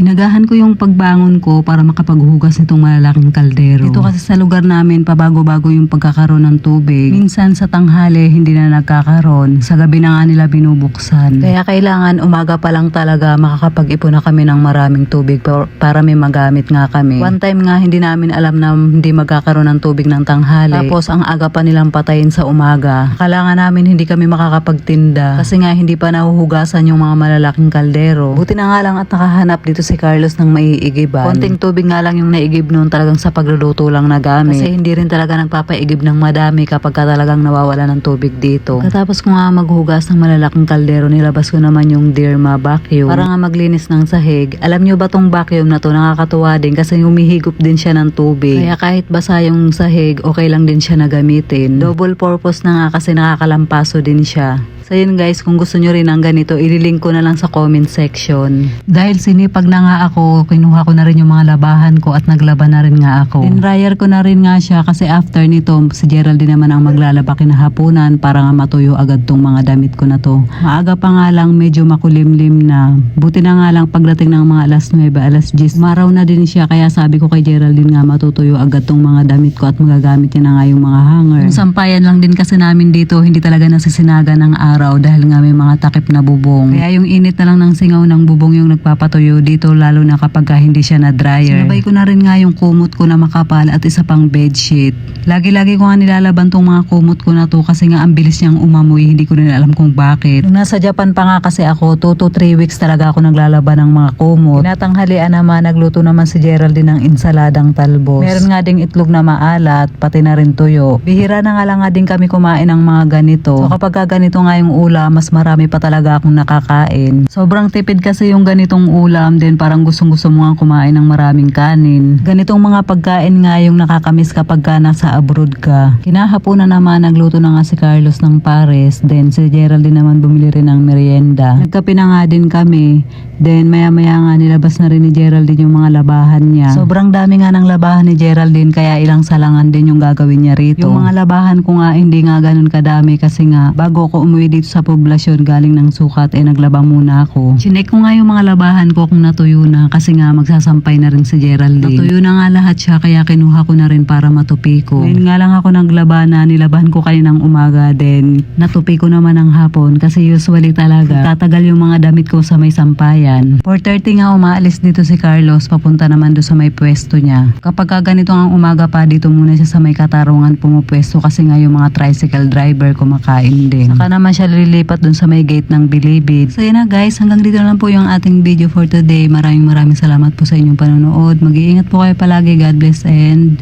Inagahan ko yung pagbangon ko para makapaghugas nitong malalaking kaldero. Ito kasi sa lugar namin, pabago-bago yung pagkakaroon ng tubig. Minsan sa tanghali, hindi na nagkakaroon. Sa gabi na nga nila binubuksan. Kaya kailangan umaga pa lang talaga makakapag-ipon na kami ng maraming tubig pa- para may magamit nga kami. One time nga, hindi namin alam na hindi magkakaroon ng tubig ng tanghali. Tapos ang aga pa nilang patayin sa umaga. Kailangan namin hindi kami makakapagtinda. Kasi nga hindi pa nahuhugasan yung mga malalaking kaldero. Buti na nga lang at nakahanap dito si Carlos ng maiigiban. Konting tubig nga lang yung naigib noon talagang sa pagluluto lang na gamit. Kasi hindi rin talaga nagpapaigib ng madami kapag ka talagang nawawala ng tubig dito. Katapos ko nga maghugas ng malalaking kaldero, nilabas ko naman yung Derma vacuum. Para nga maglinis ng sahig. Alam nyo ba tong vacuum na to nakakatuwa din kasi humihigop din siya ng tubig. Kaya kahit basa yung sahig, okay lang din siya na gamitin. Double purpose na nga kasi nakakalampaso din siya. So yun guys, kung gusto nyo rin ng ganito, ililink ko na lang sa comment section. Dahil sinipag na nga ako, kinuha ko na rin yung mga labahan ko at naglaba na rin nga ako. Tinryer ko na rin nga siya kasi after nito, si Geraldine naman ang maglalaba kinahapunan para nga matuyo agad tong mga damit ko na to. Maaga pa nga lang, medyo makulimlim na. Buti na nga lang pagdating ng mga alas 9, alas 10, maraw na din siya kaya sabi ko kay Geraldine nga matutuyo agad tong mga damit ko at magagamit niya na nga yung mga hanger. Yung sampayan lang din kasi namin dito, hindi talaga nasisinaga ng araw dahil nga may mga takip na bubong. Kaya yung init na lang ng singaw ng bubong yung nagpapatuyo dito lalo na kapag ka hindi siya na dryer. Sinabay ko na rin nga yung kumot ko na makapal at isa pang bedsheet. Lagi-lagi ko nga nilalaban tong mga kumot ko na to kasi nga ang bilis niyang umamoy, hindi ko rin alam kung bakit. Nung nasa Japan pa nga kasi ako, 2 to 3 weeks talaga ako naglalaban ng mga kumot. Tinatanghalian naman, nagluto naman si Geraldine ng insaladang talbos. Meron nga ding itlog na maalat, pati na rin tuyo. Bihira na nga lang nga din kami kumain ng mga ganito. So kapag ka ganito nga yung ulam, mas marami pa talaga akong nakakain. Sobrang tipid kasi yung ganitong ulam, din parang gustong gusto mo nga kumain ng maraming kanin. Ganitong mga pagkain nga yung nakakamiss kapag ka nasa abroad ka. Kinahaponan naman, nagluto na nga si Carlos ng pares, then si Geraldine naman bumili rin ng merienda. Nagkape na nga din kami, then maya maya nga nilabas na rin ni Geraldine yung mga labahan niya. Sobrang dami nga ng labahan ni Geraldine kaya ilang salangan din yung gagawin niya rito. Yung mga labahan ko nga hindi nga ganun kadami kasi nga bago ako umuwi dito sa poblasyon galing ng sukat eh naglaba muna ako. Chinek ko nga yung mga labahan ko kung natuyo na kasi nga magsasampay na rin si Geraldine. Natuyo na nga lahat siya kaya kinuha ko na rin para matupi ko. Ngayon nga lang ako naglaba na nilabahan ko kaninang umaga then natupi ko naman ng hapon kasi usually talaga tatagal yung mga damit ko sa may sampayan. 4.30 nga umaalis dito si Carlos papunta naman doon sa may pwesto niya. Kapag ka ganito ang umaga pa dito muna siya sa may katarungan pumupwesto kasi nga yung mga tricycle driver kumakain din. Saka naman siya lilipat doon sa may gate ng Bilibid. So yun na guys, hanggang dito na lang po yung ating video for today. Maraming maraming salamat po sa inyong panonood. Mag-iingat po kayo palagi. God bless and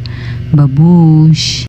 babush!